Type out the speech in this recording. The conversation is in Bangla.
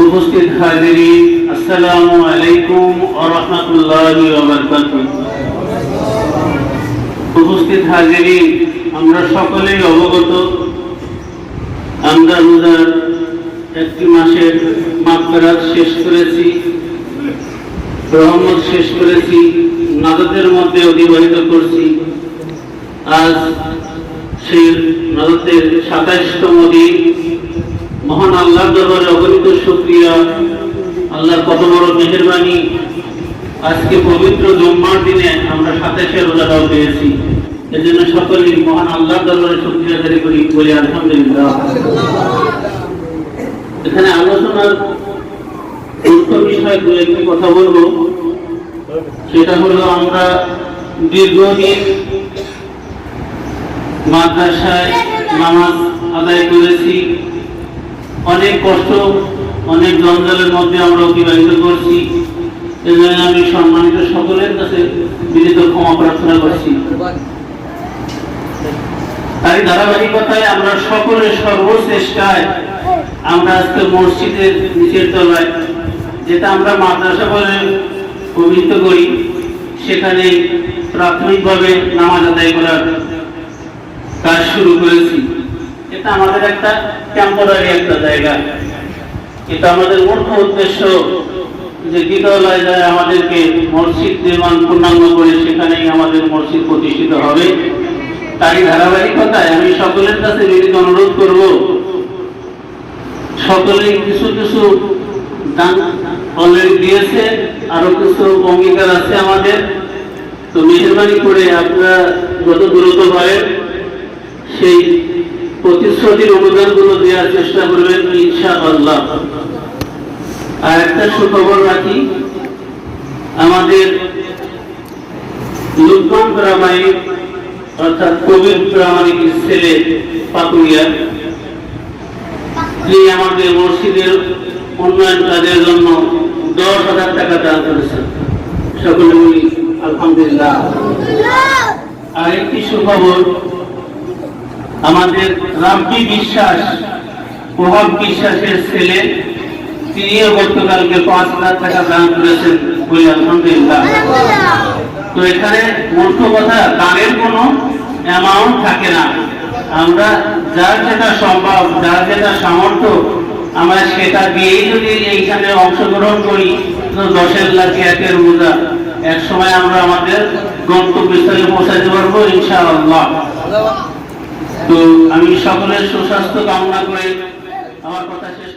উপস্থিত হাজিরিন, আসসালামু আলাইকুম বারাকাতুহু। উপস্থিত হাজিরিন, আমরা সকলেই অবগত। আমরা রোজার একটি মাসের মাগফিরাত শেষ করেছি, রহমত শেষ করেছি, নাজাতের মধ্যে অতিবাহিত করছি। আজ সেই নাজাতের সাতাইশতম দিন। দরবারে অগণিত শুকরিয়া। আল্লাহর কত বড় মেহেরবানি। আজকে পবিত্র জুম্মার দিনে আমরা সাতাশে রোজাটাও পেয়েছি। এজন্য সকলেই মহান আল্লাহর দরবারে শুকরিয়া আদায় করি বলি আলহামদুলিল্লাহ। এখানে আলোচনার গুরুত্ব বিষয় দু একটি কথা বলব। সেটা হলো আমরা দীর্ঘদিন মাদ্রাসায় নামাজ আদায় করেছি। অনেক কষ্ট, অনেক জঞ্জালের মধ্যে আমরা অতিবাহিত করছি। এজন্য আমি সম্মানিত সকলের কাছে বিনীত ক্ষমা প্রার্থনা করছি। তাই ধারাবাহিকতায় আমরা সকলের সর্বচেষ্টায় আমরা আজকে মসজিদের নিচের তলায়, যেটা আমরা মাদ্রাসা বলে অভিহিত করি, সেখানে প্রাথমিকভাবে নামাজ আদায় করার কাজ শুরু করেছি। এটা আমাদের একটা টেম্পোরারি একটা জায়গা। এটা আমাদের মুখ্য উদ্দেশ্য যে বিদ্যালয় যায় আমাদেরকে মসজিদ নির্মাণ পূর্ণাঙ্গ করে সেখানেই আমাদের মসজিদ প্রতিষ্ঠিত হবে। তারই ধারাবাহিকতায় আমি সকলের কাছে বিনীত অনুরোধ করব, সকলেই কিছু কিছু অলরেডি দিয়েছে, আরও কিছু অঙ্গীকার আছে আমাদের। তো মেহরবানি করে আপনারা যত দ্রুত পারেন, সেই প্রতিশ্রুতির অনুদানগুলো দেওয়ার চেষ্টা করবেন ইনশা আল্লাহ আর একটা সুখবর রাখি, আমাদের লুকমান প্রামাণিক, অর্থাৎ কবির প্রামাণিকের ছেলে পাকুড়িয়া তিনি আমাদের মসজিদের উন্নয়ন কাজের জন্য দশ হাজার টাকা দান করেছেন। সকলে বলি, আলহামদুলিল্লাহ। আরেকটি সুখবর আমাদের রামকি বিশ্বাস, প্রভাব বিশ্বাসের ছেলে তিনিও গতকালকে পাঁচ হাজার টাকা দান করেছেন বলি আলহামদুলিল্লাহ। তো এখানে মুখ্য কথা দানের কোনো অ্যামাউন্ট থাকে না। আমরা যার যেটা সম্ভব, যার যেটা সামর্থ্য, আমরা সেটা দিয়েই যদি এইখানে অংশগ্রহণ করি, তো দশের লাখ একের বোঝা। এক সময় আমরা আমাদের গন্তব্যস্থলে পৌঁছাতে পারব, ইনশাআল্লাহ। তো আমি সকলের সুস্বাস্থ্য কামনা করে আমার কথা শেষ